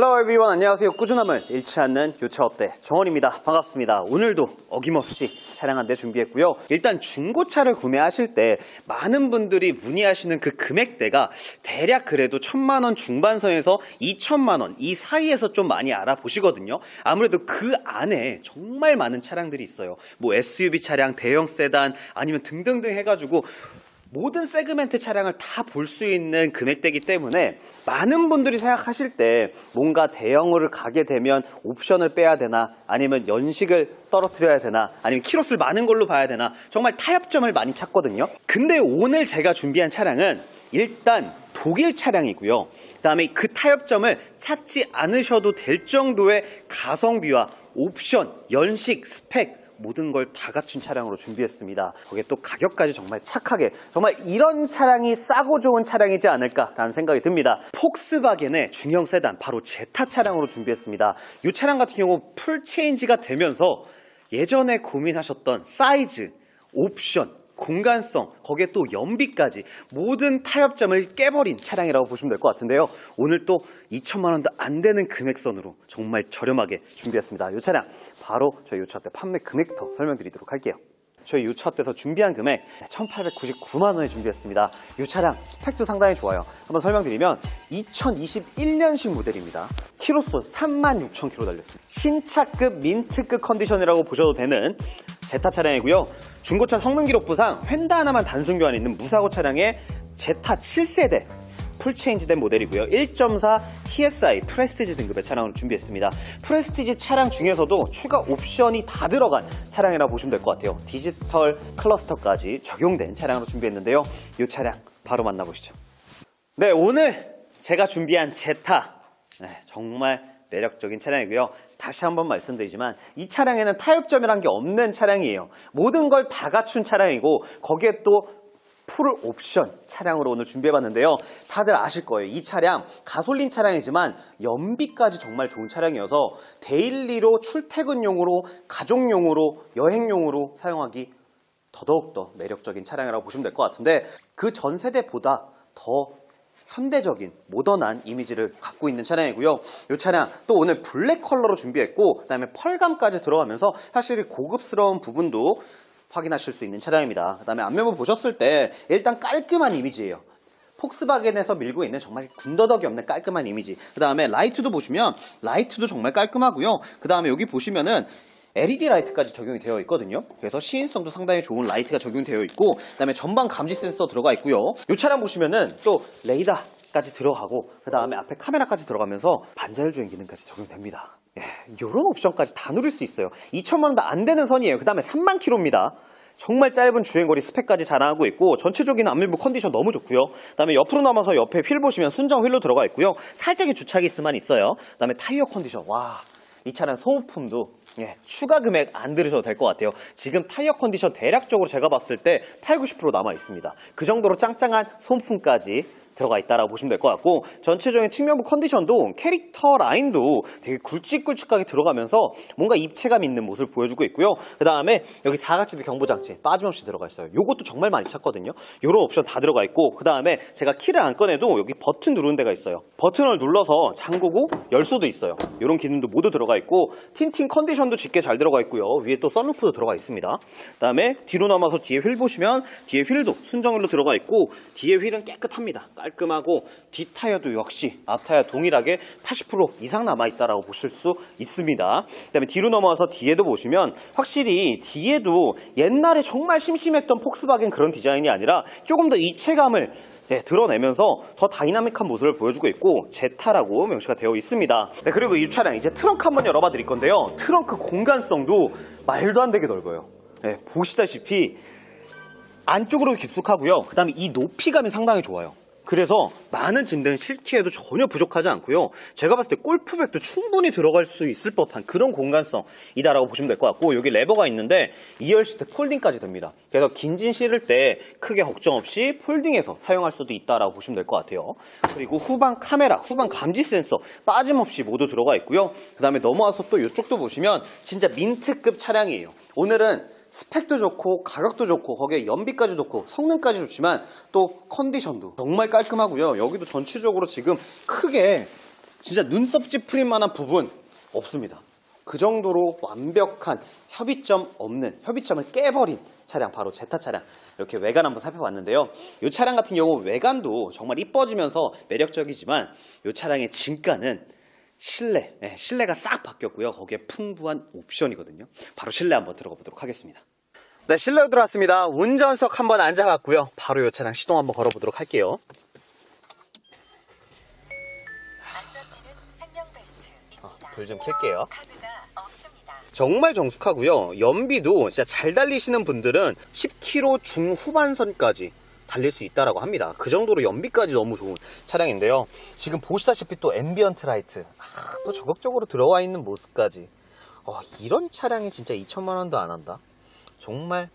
Hello everyone. 안녕하세요. 꾸준함을 잃지 않는 요차 어때 정원입니다. 반갑습니다. 오늘도 어김없이 차량 한 대 준비했고요. 일단 중고차를 구매하실 때 많은 분들이 문의하시는 그 금액대가 대략 그래도 천만원 중반선에서 2천만원 이 사이에서 좀 많이 알아보시거든요. 아무래도 그 안에 정말 많은 차량들이 있어요. 뭐 SUV 차량 대형 세단 아니면 등등등 해가지고 모든 세그멘트 차량을 다 볼 수 있는 금액대이기 때문에 많은 분들이 생각하실 때 뭔가 대형으로 가게 되면 옵션을 빼야 되나 아니면 연식을 떨어뜨려야 되나 아니면 키로수를 많은 걸로 봐야 되나 정말 타협점을 많이 찾거든요. 근데 오늘 제가 준비한 차량은 일단 독일 차량이고요. 그 다음에 그 타협점을 찾지 않으셔도 될 정도의 가성비와 옵션, 연식, 스펙 모든 걸 다 갖춘 차량으로 준비했습니다. 거기에 또 가격까지 정말 착하게 정말 이런 차량이 싸고 좋은 차량이지 않을까라는 생각이 듭니다. 폭스바겐의 중형 세단 바로 제타 차량으로 준비했습니다. 이 차량 같은 경우 풀 체인지가 되면서 예전에 고민하셨던 사이즈, 옵션, 공간성, 거기에 또 연비까지 모든 타협점을 깨버린 차량이라고 보시면 될 것 같은데요. 오늘 또 2천만 원도 안 되는 금액선으로 정말 저렴하게 준비했습니다. 이 차량 바로 저희 요차 때 판매 금액부터 설명드리도록 할게요. 저희 요차 때서 준비한 금액 1,899만 원에 준비했습니다. 이 차량 스펙도 상당히 좋아요. 한번 설명드리면 2021년식 모델입니다. 키로수 36,000km 달렸습니다. 신차급 민트급 컨디션이라고 보셔도 되는 제타 차량이고요. 중고차 성능 기록부상 휀다 하나만 단순 교환이 있는 무사고 차량의 제타 7세대 풀체인지된 모델이고요. 1.4 TSI 프레스티지 등급의 차량을 준비했습니다. 프레스티지 차량 중에서도 추가 옵션이 다 들어간 차량이라고 보시면 될 것 같아요. 디지털 클러스터까지 적용된 차량으로 준비했는데요. 이 차량 바로 만나보시죠. 네, 오늘 제가 준비한 제타 네, 정말 매력적인 차량이고요. 다시 한번 말씀드리지만 이 차량에는 타협점이란 게 없는 차량이에요. 모든 걸 다 갖춘 차량이고 거기에 또 풀 옵션 차량으로 오늘 준비해봤는데요. 다들 아실 거예요. 이 차량 가솔린 차량이지만 연비까지 정말 좋은 차량이어서 데일리로 출퇴근용으로 가족용으로 여행용으로 사용하기 더더욱더 매력적인 차량이라고 보시면 될 것 같은데 그 전 세대보다 더 현대적인 모던한 이미지를 갖고 있는 차량이고요. 이 차량 또 오늘 블랙 컬러로 준비했고 그 다음에 펄감까지 들어가면서 사실 고급스러운 부분도 확인하실 수 있는 차량입니다. 그 다음에 앞면부 보셨을 때 일단 깔끔한 이미지예요. 폭스바겐에서 밀고 있는 정말 군더더기 없는 깔끔한 이미지. 그 다음에 라이트도 보시면 라이트도 정말 깔끔하고요. 그 다음에 여기 보시면은 LED 라이트까지 적용이 되어 있거든요. 그래서 시인성도 상당히 좋은 라이트가 적용되어 있고, 그다음에 전방 감지 센서 들어가 있고요. 이 차량 보시면은 또 레이더까지 들어가고, 그 다음에 앞에 카메라까지 들어가면서 반자율 주행 기능까지 적용됩니다. 예, 이런 옵션까지 다 누릴 수 있어요. 2천만 원도 안 되는 선이에요. 그 다음에 3만 킬로입니다. 정말 짧은 주행거리 스펙까지 자랑하고 있고 전체적인 앞밀부 컨디션 너무 좋고요. 그다음에 옆으로 남아서 옆에 휠 보시면 순정 휠로 들어가 있고요. 살짝의 주차기 스만 있어요. 그다음에 타이어 컨디션 와. 이 차량 소모품도 예, 추가 금액 안 들으셔도 될 것 같아요. 지금 타이어 컨디션 대략적으로 제가 봤을 때 8, 90% 남아 있습니다. 그 정도로 짱짱한 소모품까지 들어가 있다라고 보시면 될 것 같고 전체적인 측면부 컨디션도 캐릭터 라인도 되게 굵직굵직하게 들어가면서 뭔가 입체감 있는 모습을 보여주고 있고요. 그 다음에 여기 사각지대 경보장치 빠짐없이 들어가 있어요. 요것도 정말 많이 찾거든요. 요런 옵션 다 들어가 있고 그 다음에 제가 키를 안 꺼내도 여기 버튼 누르는 데가 있어요. 버튼을 눌러서 잠그고 열 수도 있어요. 요런 기능도 모두 들어가 있고 틴팅 컨디션도 짙게 잘 들어가 있고요. 위에 또 썬루프도 들어가 있습니다. 그 다음에 뒤로 남아서 뒤에 휠 보시면 뒤에 휠도 순정휠로 들어가 있고 뒤에 휠은 깨끗합니다. 깔끔하고 뒷타이어도 역시 앞타이어 동일하게 80% 이상 남아있다라고 보실 수 있습니다. 그 다음에 뒤로 넘어와서 뒤에도 보시면 확실히 뒤에도 옛날에 정말 심심했던 폭스바겐 그런 디자인이 아니라 조금 더 입체감을 네, 드러내면서 더 다이나믹한 모습을 보여주고 있고 제타라고 명시가 되어 있습니다. 네, 그리고 이 차량 이제 트렁크 한번 열어봐 드릴 건데요. 트렁크 공간성도 말도 안 되게 넓어요. 네, 보시다시피 안쪽으로 깊숙하고요. 그 다음에 이 높이감이 상당히 좋아요. 그래서 많은 짐들을 실기에도 전혀 부족하지 않고요. 제가 봤을 때 골프백도 충분히 들어갈 수 있을 법한 그런 공간성이다라고 보시면 될 것 같고 여기 레버가 있는데 2열 시트 폴딩까지 됩니다. 그래서 긴진 실을 때 크게 걱정 없이 폴딩해서 사용할 수도 있다라고 보시면 될 것 같아요. 그리고 후방 카메라, 후방 감지 센서 빠짐없이 모두 들어가 있고요. 그 다음에 넘어와서 또 이쪽도 보시면 진짜 민트급 차량이에요. 오늘은 스펙도 좋고 가격도 좋고 거기에 연비까지 좋고 성능까지 좋지만 또 컨디션도 정말 깔끔하고요. 여기도 전체적으로 지금 크게 진짜 눈썹 찌푸릴 만한 부분 없습니다. 그 정도로 완벽한 협의점 없는 협의점을 깨버린 차량 바로 제타 차량 이렇게 외관 한번 살펴봤는데요. 이 차량 같은 경우 외관도 정말 이뻐지면서 매력적이지만 이 차량의 진가는 실내, 네, 실내가 싹 바뀌었고요. 거기에 풍부한 옵션이거든요. 바로 실내 한번 들어가 보도록 하겠습니다. 네, 실내로 들어왔습니다. 운전석 한번 앉아봤고요. 바로 이 차량 시동 한번 걸어보도록 할게요. 안전띠는 생명벨트입니다. 불좀 켤게요. 카드가 없습니다. 정말 정숙하고요. 연비도 진짜 잘 달리시는 분들은 10km 중후반선까지 달릴 수 있다라고 합니다. 그 정도로 연비까지 너무 좋은 차량인데요. 지금 보시다시피 또 앰비언트 라이트 아, 또 적극적으로 들어와 있는 모습까지 어, 이런 차량이 진짜 2천만 원도 안 한다. 정말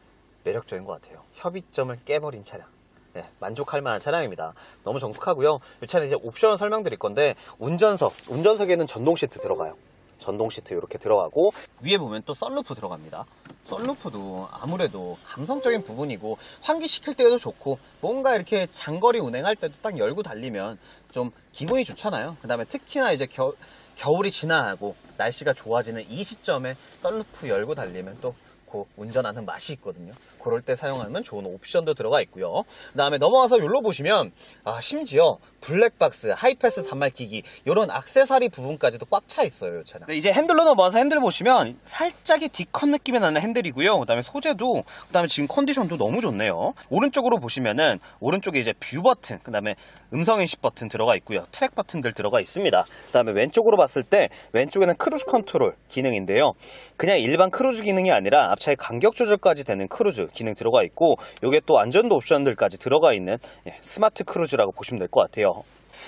매력적인 것 같아요. 협의점을 깨버린 차량. 네, 만족할 만한 차량입니다. 너무 정숙하고요. 이 차는 이제 옵션 설명드릴 건데 운전석, 운전석에는 전동 시트 들어가요. 전동 시트 이렇게 들어가고 위에 보면 또 썬루프 들어갑니다. 썬루프도 아무래도 감성적인 부분이고 환기시킬 때도 좋고 뭔가 이렇게 장거리 운행할 때도 딱 열고 달리면 좀 기분이 좋잖아요. 그 다음에 특히나 이제 겨, 겨울이 지나고 날씨가 좋아지는 이 시점에 썬루프 열고 달리면 또 그 운전하는 맛이 있거든요. 그럴 때 사용하면 좋은 옵션도 들어가 있고요. 그 다음에 넘어와서 여기로 보시면 아, 심지어 블랙박스, 하이패스 단말기기 이런 악세사리 부분까지도 꽉 차 있어요. 이 차량. 네, 이제 핸들로 넘어와서 핸들 보시면 살짝의 D컷 느낌이 나는 핸들이고요. 그 다음에 소재도 그 다음에 지금 컨디션도 너무 좋네요. 오른쪽으로 보시면은 오른쪽에 이제 뷰 버튼, 그 다음에 음성 인식 버튼 들어가 있고요. 트랙 버튼들 들어가 있습니다. 그 다음에 왼쪽으로 봤을 때 왼쪽에는 크루즈 컨트롤 기능인데요. 그냥 일반 크루즈 기능이 아니라 앞 차의 간격 조절까지 되는 크루즈 기능 들어가 있고 이게 또 안전도 옵션들까지 들어가 있는 예, 스마트 크루즈라고 보시면 될 것 같아요.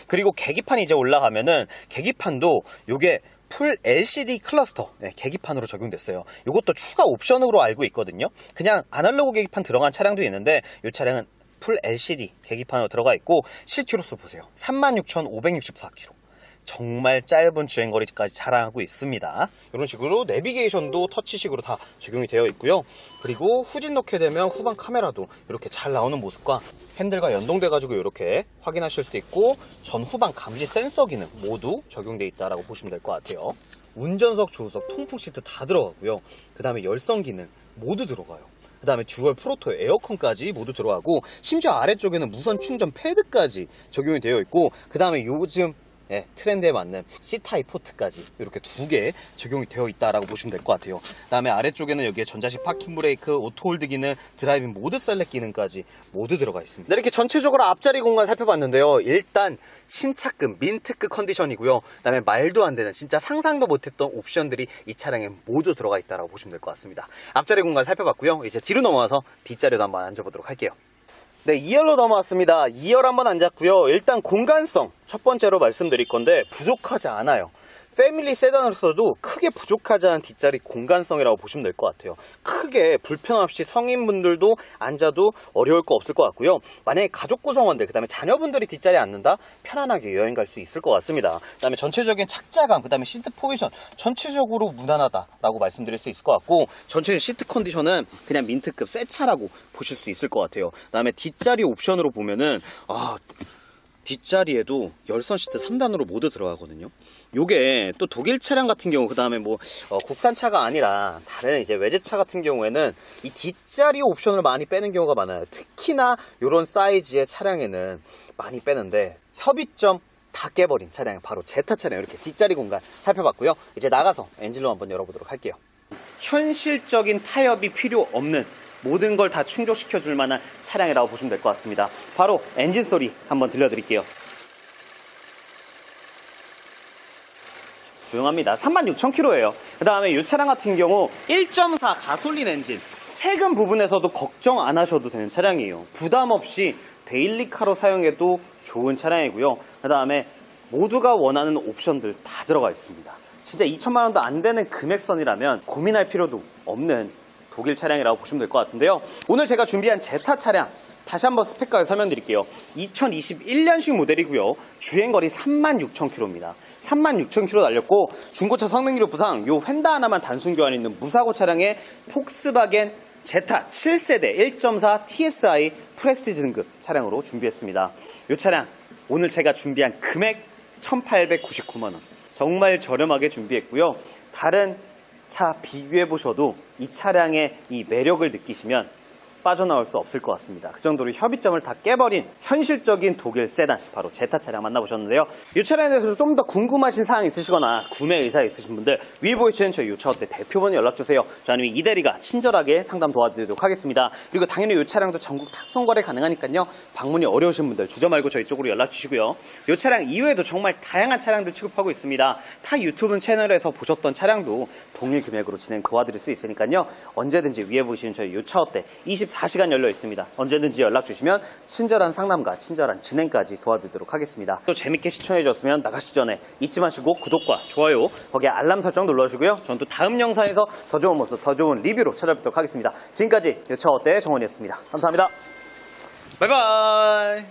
그리고 계기판이 이제 올라가면은 계기판도 요게 풀 LCD 클러스터 네, 계기판으로 적용됐어요. 이것도 추가 옵션으로 알고 있거든요. 그냥 아날로그 계기판 들어간 차량도 있는데 이 차량은 풀 LCD 계기판으로 들어가 있고 실키로수 보세요. 36,564km. 정말 짧은 주행거리까지 자랑하고 있습니다. 이런 식으로 내비게이션도 터치식으로 다 적용이 되어 있고요. 그리고 후진 놓게 되면 후방 카메라도 이렇게 잘 나오는 모습과 핸들과 연동돼 가지고 이렇게 확인하실 수 있고 전후방 감지 센서 기능 모두 적용돼 있다라고 보시면 될 것 같아요. 운전석, 조수석, 통풍 시트 다 들어가고요. 그 다음에 열선 기능 모두 들어가요. 그 다음에 듀얼 프로토 에어컨까지 모두 들어가고 심지어 아래쪽에는 무선 충전 패드까지 적용이 되어 있고 그 다음에 요즘 예, 트렌드에 맞는 C타입 포트까지 이렇게 두 개 적용이 되어 있다라고 보시면 될 것 같아요. 그 다음에 아래쪽에는 여기에 전자식 파킹 브레이크, 오토 홀드 기능, 드라이빙 모드 셀렉 기능까지 모두 들어가 있습니다. 네, 이렇게 전체적으로 앞자리 공간 살펴봤는데요. 일단 신차급, 민트급 컨디션이고요. 그 다음에 말도 안 되는 진짜 상상도 못했던 옵션들이 이 차량에 모두 들어가 있다라고 보시면 될 것 같습니다. 앞자리 공간 살펴봤고요. 이제 뒤로 넘어와서 뒷자리도 한번 앉아보도록 할게요. 네, 2열로 넘어왔습니다. 2열 한번 앉았고요. 일단 공간성 첫 번째로 말씀드릴 건데 부족하지 않아요. 패밀리 세단으로서도 크게 부족하지 않은 뒷자리 공간성이라고 보시면 될 것 같아요. 크게 불편 없이 성인분들도 앉아도 어려울 거 없을 것 같고요. 만약에 가족 구성원들, 그 다음에 자녀분들이 뒷자리에 앉는다? 편안하게 여행 갈 수 있을 것 같습니다. 그 다음에 전체적인 착자감, 그 다음에 시트 포지션 전체적으로 무난하다라고 말씀드릴 수 있을 것 같고 전체 시트 컨디션은 그냥 민트급 새 차라고 보실 수 있을 것 같아요. 그 다음에 뒷자리 옵션으로 보면은 아 뒷자리에도 열선 시트 3단으로 모두 들어가거든요. 요게 또 독일 차량 같은 경우 그 다음에 뭐 어, 국산차가 아니라 다른 이제 외제차 같은 경우에는 이 뒷자리 옵션을 많이 빼는 경우가 많아요. 특히나 요런 사이즈의 차량에는 많이 빼는데 협의점 다 깨버린 차량 바로 제타 차량 이렇게 뒷자리 공간 살펴봤고요. 이제 나가서 엔진로 한번 열어보도록 할게요. 현실적인 타협이 필요 없는 모든 걸 다 충족시켜 줄 만한 차량이라고 보시면 될 것 같습니다. 바로 엔진 소리 한번 들려드릴게요. 조용합니다. 36,000km예요. 그 다음에 이 차량 같은 경우 1.4 가솔린 엔진. 세금 부분에서도 걱정 안 하셔도 되는 차량이에요. 부담 없이 데일리카로 사용해도 좋은 차량이고요. 그 다음에 모두가 원하는 옵션들 다 들어가 있습니다. 진짜 2천만 원도 안 되는 금액선이라면 고민할 필요도 없는 독일 차량이라고 보시면 될 것 같은데요. 오늘 제가 준비한 제타 차량 다시 한번 스펙까지 설명드릴게요. 2021년식 모델이고요. 주행거리 36,000km입니다. 36,000km 달렸고 중고차 성능 기록부상 요 휀다 하나만 단순 교환이 있는 무사고 차량의 폭스바겐 제타 7세대 1.4 TSI 프레스티지 등급 차량으로 준비했습니다. 이 차량 오늘 제가 준비한 금액 1,899만 원. 정말 저렴하게 준비했고요. 다른 차 비교해 보셔도 이 차량의 이 매력을 느끼시면 빠져나올 수 없을 것 같습니다. 그 정도로 협의점을 다 깨버린 현실적인 독일 세단 바로 제타 차량 만나보셨는데요. 이 차량에 대해서 좀 더 궁금하신 사항 있으시거나 구매 의사 있으신 분들 위에 보이시는 저희 요차업대 대표번호 연락 주세요. 저 아니면 이 대리가 친절하게 상담 도와드리도록 하겠습니다. 그리고 당연히 이 차량도 전국 탁송 거래 가능하니까요. 방문이 어려우신 분들 주저 말고 저희 쪽으로 연락 주시고요. 이 차량 이외에도 정말 다양한 차량들 취급하고 있습니다. 타 유튜브 채널에서 보셨던 차량도 동일 금액으로 진행 도와드릴 수 있으니까요. 언제든지 위에 보시는 저희 요차업대 24 시간 열려 있습니다. 언제든지 연락 주시면 친절한 상담과 친절한 진행까지 도와드리도록 하겠습니다. 또 재밌게 시청해 주셨으면 나가시기 전에 잊지 마시고 구독과 좋아요 거기에 알람 설정 눌러주시고요. 저는 또 다음 영상에서 더 좋은 모습, 더 좋은 리뷰로 찾아뵙도록 하겠습니다. 지금까지 요차업대 정원이었습니다. 감사합니다. 바이바이.